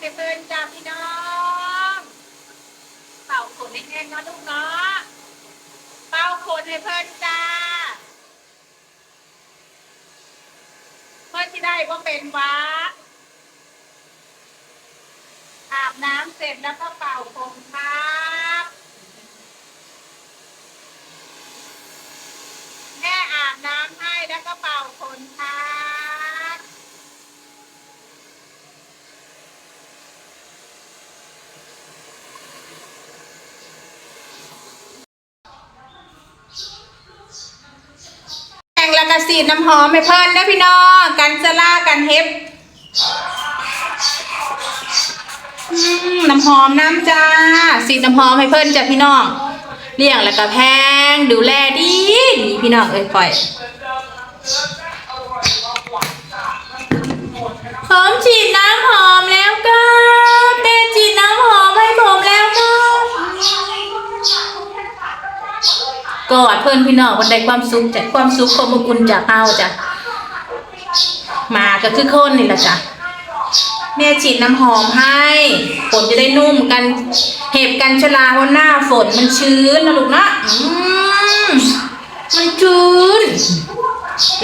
เด็กเปิ้จ้าพี่น้องเป่าขนให้แห้งเนาะลูกเนาะเป่าขนให้เพิ่นจ้า เพื่นที่ได้ก็เป็นวัดอาบน้ำเสร็จแล้วก็เป่าผนค่ะ สีดน้ำหอมให้เพิ่นนะพี่น้อง กันสลากันเฮฟน้ำหอมน้ำจ้า สีดน้ำหอมให้เพิ่นจ้ะพี่น้องเลี้ยงแล้วก็แพงดูแลดีดีพี่น้องเอ้ยปล่อย กอดเพื่อนพี่น้องวันใดความสุขจากความสุขความอบอุ่นจากเฮาจ้ะมาก็คือคนนี่แหละจ้ะแม่ฉีดน้ำหอมให้ฝนจะได้นุ่มกัน เห็บกันชลาเพราะหน้าฝนมันชื้นนะลูกนะอืมมันชื้น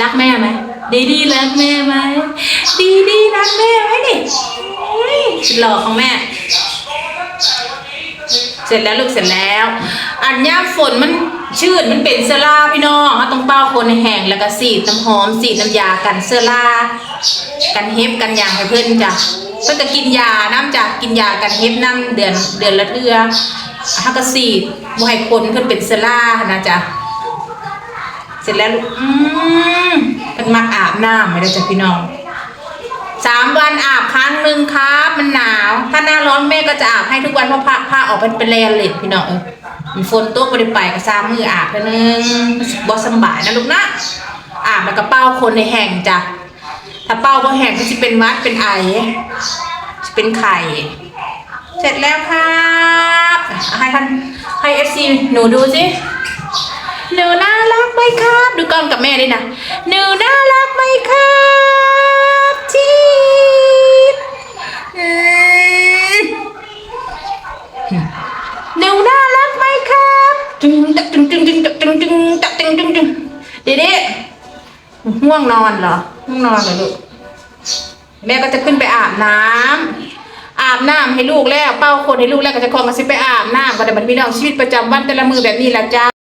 รักแม่ไหมดีดีรักแม่ไหมดีดีรักแม่ไหมดิอุ๊ยสุดหล่อของแม่ เสร็จแล้วลูกเสร็จแล้ว อันเนี้ฝนมัน ชืดมันเป็นเสื้อราพี่น้องเขาต้องเป้าคนแห้งแล้วก็สีดน้ำหอมสีดน้ำยากันเสื้อรากันเฮฟกันยางให้เพื่อนจ้ะเพื่อนก็กินยาน้ำจ้ะกินยากันเฮฟน้ำเดือนเดือนละเทื่อถ้าก็สีดบ่ให้คนเพื่อนเป็นเสื้อรานะจ๊ะเสร็จแล้วลูกอืมมันมักอาบน้ำไม่ได้จ้ะพี่น้องสามวันอาบครั้งหนึ่งครับ มันหนาว ถ้าหน้าร้อนแม่ก็จะอาบให้ทุกวันเพราะผ้าผ้าออกเป็นเป็นแลนเลยพี่น้องเออ ฝนตกไปไปก็สามมืออาบไปนึงบอสำบายนะลูกนะอาบแล้วก็เป้าคนในแห่งจ้ะถ้าเป้าบ่แห่งก็จะเป็นวัดเป็นไอจะเป็นไข่ เสร็จแล้วครับให้ท่านให้เอฟซีหนูดูสิหนูน่ารักไหมครับ ดูกล้องกับแม่ด้วยนะหนูน่ารักไหมครับจีมหนูน่า จึงตักจึงจึงจึงตักจึงจึงตักจึงจึงจึงดีดีง่วงนอนเหรอง่วงนอนเหรอลูกแม่ก็จะขึ้นไปอาบน้ำอาบน้ำให้ลูกแล้ว เป้าคนให้ลูกแล้วก็จะคลองกันสิไปอาบน้ำก็ได้บัดพี่น้องชีวิตประจำวันแต่ละมือแบบนี้ละจ้า